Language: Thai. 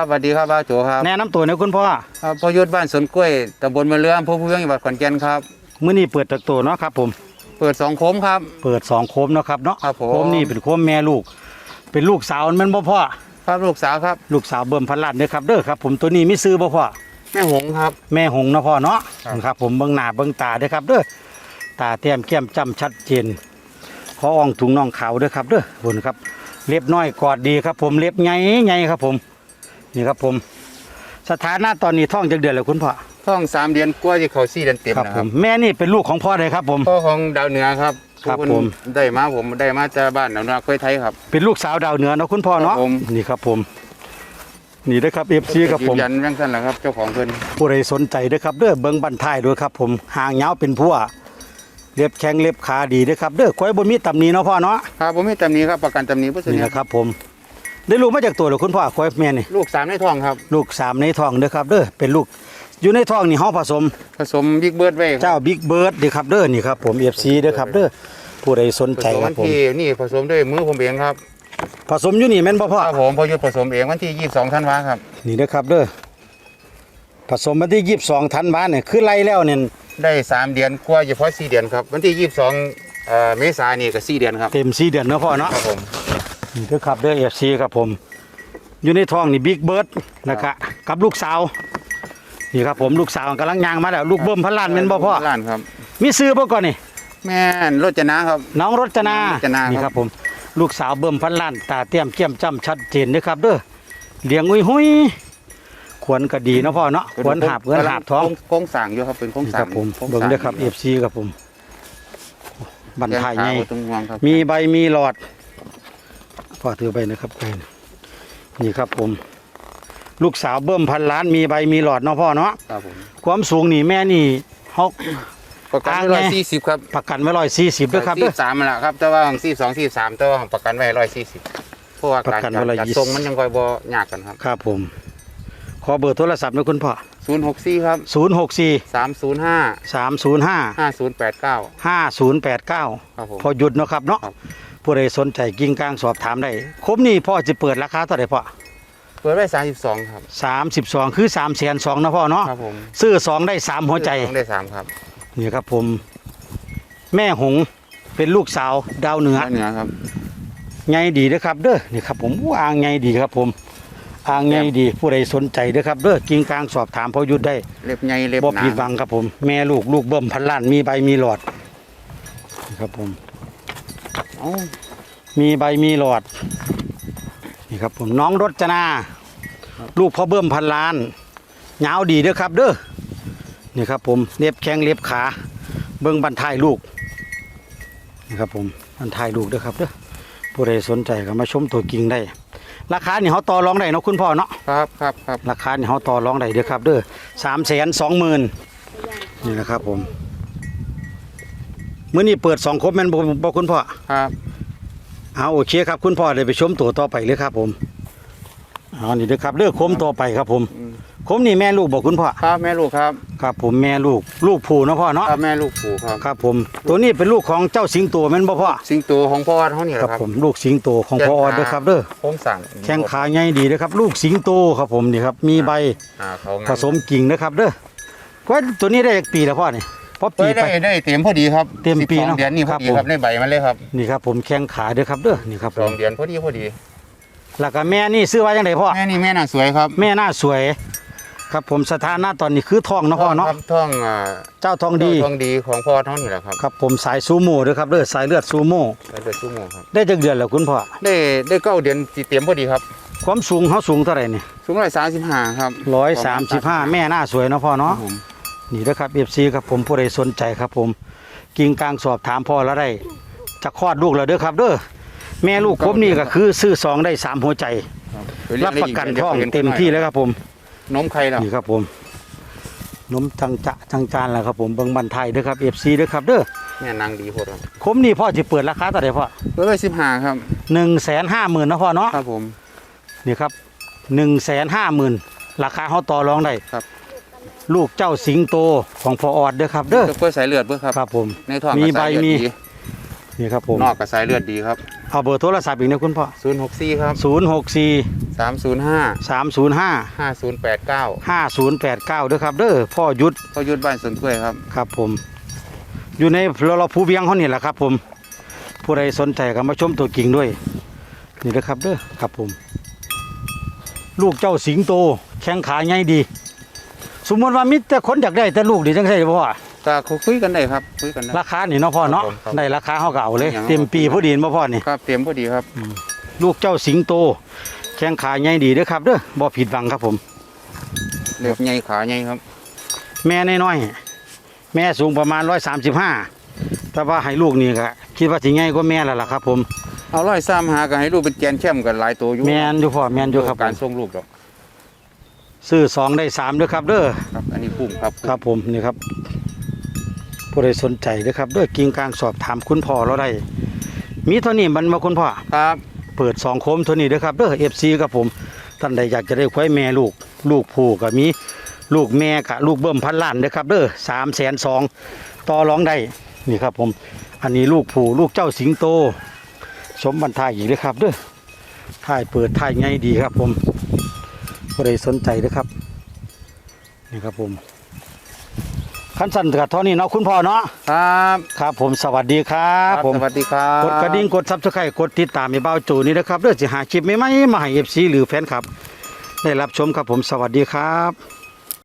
ครับสวัสดีครับบ้าวโจครับแนะนำตัวหนะคุณพ่อครับพอยุทธบ้านสวนกล้วยตำบลมะเรืออำเภอภูเวียงจังหวัดขอนแก่นครับมื้อนี้เปิดตัวเนาะครับผม เปิดสองโคมครับ เปิดสองโคมเนาะครับเนาะครับผมโคมนี่เป็นโคมแม่ลูก เป็นลูกสาวแมันบ่พ่อครับลูกสาวครับ ลูกสาวเบิ่มพันล้านเด้อครับเด้อครับ ผมตัวนี้มีซื้อบ่พ่อแม่หงครับ แม่หงส์เนาะพ่อเนาะครับครับผมเบิ่งหน้าเบิ่งตาเด้อครับเด้อตาแต้มแก้มจ้ำชัดเจนขออ่องถุงน่องขาวเด้อครับเด้อบุญครับ เล็บน้อยกอดดีครับ ผมเล็บใหญ่ใหญ่ครับผม นี่ครับผม สถานะตอนนี้ท้องจักเดือนแล้วคุณพ่อท้องสามเดือนกล้วยที่เขาสี่เดือนเต็มครับนะผครับมแม่นี่เป็นลูกของพ่อเลยครับผม พ่อของดาวเหนือครับครับผู้ผมได้มาผมได้มาจากบ้านดาวเหนือกล้วยไทยครับ เป็นลูกสาวดาวเหนือเนาะคุณพ่อเนาะครับผม นี่ครับผม นี่เด้อครับเอฟซีครับผมยืนยันเรื่องสั้นแหละครับ เจ้าของเพิ่นผู้ใดสนใจเด้อครับเด้อเบิ่งบันท้ายด้วยครับผมหางยาวเป็นพัวเล็บแข็งเล็บขาดีเด้อครับเด้อควายบ่มีตำหนิเนาะพ่อเนาะครับผมมีตำหนี้ครับประกันตำหนี้ผู้เสีนี่ยนะครับผม ได้ลูกมาจากตัวเหรอคุณพ่อควายแม่นี่ลูกสามในท้องครับ ลูกสามในท้องเด้อครับเด้อเป็นลูกอยู่ในท้องนี่เฮาผสม ผสมบิ๊กเบิร์ดไว้ครับเจ้าบิ๊กเบิร์ดเด้อครับเด้อนี่ครับผม FC เด้อครับเด้อผู้ใดสนผใจสมควัรับนผม ที่นี่ผสมด้วยมือผมเองครับผสมอยู่นี่แม่นบ่พ่อ ครับผมพอยุทธผสมเองวันที่ยี่สิบสองธันวาครับ นี่เด้อครับเด้อผสมวันที่22ธันวาเนี่ยคือไล่แล้วเนี่ยได้สามเดือนกว่าเฉพาะสี่เดือนครับ วันที่ยี่สิบสองเมษายนนี่ก็สี่เดือนครับ เต็มสี่เดือนเนาะพ่อเนาะครับผม นี่เด้อครับเด้อ FC ครับผม อยู่ในท้องนี่บิ๊กเบิร์ดนะครับกับลูกสาวนี่ครับผมลูกสาวกำลังย่างมาแล้วลูกเบิ่มพันล้านแม่นบ่พ่อล้านครับ มีซื้อบ่ก่อนนี่ แม่นรถจนะครับ น้องรจนารจนาครับนี่ครับผม ลูกสาวเบิ่มพันล้านตาเตี้ยมเกี้ยมจ้ำชัดเจนเด้อครับ เด้อเลี้ยงอุ้ยหุยขวนก็ดีเนาะพ่อเนาะขวนหาบเงินหาบท้อง โค้งสั่งอยู่ครับเป็นโค้งนี่สั่คงรับผมโค้งเบิ่งสั่เด้อครับ FC ครับผม บันแกงทายขาใหญ่วตรงงวงครับมีใบมีหลอด พ่อถือไปนะครับไปนี่ครับผม ลูกสาวเบิ่มพันล้านมีใบมีหลอดเนาะพ่อเนาะครับผมความสูงนี่แม่นี่เฮาประกันอ้างร้อยไงสี่สิบครับประกันไว้ร้อยสี่สิบด้วยครับสี่เด้อ สามแหละครับ แต่ว่าของสี่สองสี่สามแต่ว่าของประกันไว้ร้อยสี่สิบเพราะว่าประการกันไว้จัด120ส่งมันยังคอยบ่ยากกันครับครับผม ขอเบอร์โทรศัพท์นะคุณพ่อศูนย์หกสี่ครับศูนย์หกสี่สามศูนย์ห้าสามศูนย์ห้าห้าศูนย์แปดเก้าห้าศูนย์แปดเก้าครับผม พอหยุดเนาะครับเนาะครับ ผู้ใดสนใจกิ่งกลางสอบถามได้ครบนี่พ่อจะเปิดราคาเท่าไหร่พ่อเปิดไว้สามสิบสองครับสามสิบสองคือสามแสนสองนะพ่อเนาะครับผมซื้อสองได้สามหัวใจต้องได้สามครับนี่ครับผม แม่หงส์เป็นลูกสาวดาวเหนือเหนือครับไงดีเด้อครับ เด้อนี่ครับผมอู้อ่างไงดีครับผมอ่างไงดีผู้ใดสนใจเด้อครับเด้อกิ่งกลางสอบถามพอหยุดได้เล็บใหญ่เล็บบ่หนาผิดหวังครับผม แม่ลูกลูกเบิ่มพันล้านมีใบมีหลอดนี่ครับผมเอ้า มีใบมีหลอด นี่ครับผมน้องรจนา ลูกพ่อเบิ่มพันล้านยาวดีเด้อครับเด้อ นี่ครับผมเล็บแข้งเล็บขา เบิ่งบันทายลูก นี่ครับผมบันทายลูกเด้อครับเด้อ ผู้ใดสนใจก็มาชมตัวกิ่งได้ ราคานี่เขาต่อรองได้เนาะคุณพ่อเนาะ ครับครับครับราคานี่เขาต่อรองได้เด้อครับเด้อสามแสนสองหมื่นนี่นะครับผม มื้อนี้เปิดสองครบแม่นบ่บ่คุณพ่อครับเอาโอเคครับคุณพ่อเดี๋ยวไปชมตัวต่อไปเลยครับผมเอานี่เด้อครับเลือกคมต่อไปครับผมอืมคมนี่แม่ลูกบอกคุณพ่อครับแม่ลูกครับครับ ผมแม่ลูกลูกผูเนาะพ่อเนาะครับแม่ลูกปู่ครับครับ ผมตัวนี้เป็นลูกของเจ้าสิงโตแม่นบ่พ่อสิงโตของพ่อเขานี่แหครัละบครับผมลูกสิงโตของพ่อออดเด้อครับเด้อโค้งสั่งแข้งขาใหญ่ดีเด้อครับ ลูกสิงโตครับผมนี่ครับมีใบอ่าเขางานผสมกิ่งนะครับเด้อว่าตัวนี้ได้จากปีแล้วพ่อนี่ พอเฮ้ปียไป ได้ได้เต็มพอดีครับเต็มปี12เนอะเดือนนี่พอดีครับผมครับในใบมันเลยครับนี่ครับผมแข้งขาเด้อครับเด้อนี่ครับผสอมงเดือนพอดีพอดีแล้วก็แม่นี่ซื้อไว้จังไดพ่อแม่นี่แม่น่าสวยครับแม่หน้าสวย ครับผมสถานะตอนนี้คือทองเนาะพ่อเนาะครับท่องอ่าเจ้าทองดีท่องดีของพ่อท้องนี่แหละครับครับผมสายซูโม่ด้วยครับเด้อสายเลือดซูโม่ได้เดือนชั่วโมงครับได้จักเดือนแล้วคุณพ่อได้ได้เก้าเดือนสิเต็มพอดีครับความสูงเขาสูงเท่าไหร่นี่สูงร้อยสามสิบห้าครับร้อยสามสิบห้าแม่หน้าสวยเนาะพ่อครัเนาะบผม นี่นะครับเอฟซีครับผมผู้ใดสนใจครับผมกิ่งกลางสอบถามพ่อแล้วได้จะคลอดลูกแล้วเด้อครับเด้อแม่ลูกครบนี่ก็คือซื้อสองได้สามหัวใจครับรับประกันท้องเต็มที่แล้วครับผมนมไข่แล้วนี่ครับผมนมจังจะจังจานแล้วครับผมเบิ่งบันไทยเด้อครับเอฟซีเด้อครับเด้อแม่นางดีโพดครับคมนี่พ่อจะเปิดราคาเท่าไหร่พ่อเปิดไว้สิบห้าครับหนึ่งแสนห้าหมื่นนาะพ่อเนาะครับผมนี่ครับหนึ่งแสนห้าหมื่นราคาเขาต่อรองได้ครับ ลูกเจ้าสิงโตของพอออดเด้อครับเด้อจะกล้วยสายเลือดเพื่อครับครับผมในท้องมีก็สายใบเลือดมีดีนี่ครับผมนอกกับสายเลือดดีครับเอาเบอร์โทรศัพท์อีกนะคุณพ่อ064ครับ064 305 305 5089 5089เด้อครับเด้อพ่อยุทธพ่อยุทธบ้านสวนกล้วยครับครับผมอยู่ในเราเราภูเวียงเขานี่แหละครับ ผม ผู้ใดสนใจก็มาชมตัวกิ่งด้วย นี่นะครับเด้อครับผม ลูกเจ้าสิงโตแข้งขาใหญ่ดี สมมติว่ามิแต่คนอยากได้แต่ลูกดีจังใช่พ่อก็คุยกันได้ครับคุยกันได้ ราคานี่เนาะพ่อเนาะครับผมครับได้ราคาเขาก็เอาเลย อย่างนั้น เต็มปีพอดีมาพ่อนี่ ครับเตรียมพอดีครับ ลูกเจ้าสิงโต แข้งขาใหญ่ดีเด้อครับเด้อบ่ผิดหวังครับผม เล็บใหญ่ขาใหญ่ครับ แม่น้อยๆแม่สูงประมาณร้อยสามสิบห้าแต่ว่าให้ลูกนี่ก็คิดว่าสิง่ายกว่าแม่แล้วล่ะครับผม เอาร้อยซ้ำหากันให้ลูกเป็นแกนเข้มกันหลายตัวอยู่แมนอยู่พ่อแมนอยู่ครับผการมส่งลูกดอก ซื้อสองได้สามเด้อครับเด้อครับ อันนี้คุ้มครับครับผมนี่ครับผู้ใดสนใจเด้อครับเด้อกิ่งกลางสอบถามคุณพ่อเราได้มีเท่านี้มันมาคุณพ่อครับ เปิดสองโคมเท่านี้เด้อครับเด้อเอฟซีครับผมท่านใดอยากจะได้ควายแม่ลูก ลูกผู้ก็มีลูกแม่กะลูกเบิ่มพันล้านเด้อครับเด้อสามแสนสองต่อรองได้นี่ครับผมอันนี้ลูกผู้ลูกเจ้าสิงโต สมบันทายอีกเด้อครับเด้อถ่ายเปิดถ่ายไงดีครับผม ผู้ใดสนใจเด้อครับนี่ครับผมขั้นสั้นกับเท่านี้เนาะคุณพ่อเนาะครับครับผมสวัสดีครับผมสวัสดีครับกดกระดิ่งกดซับสไครต์กดติดตามให้เบ้าจูนี่นะครับเพื่อจะหาคลิปใหม่ๆมาให้เอฟซีหรือแฟนคลับ ได้รับชมครับผมสวัสดีครับ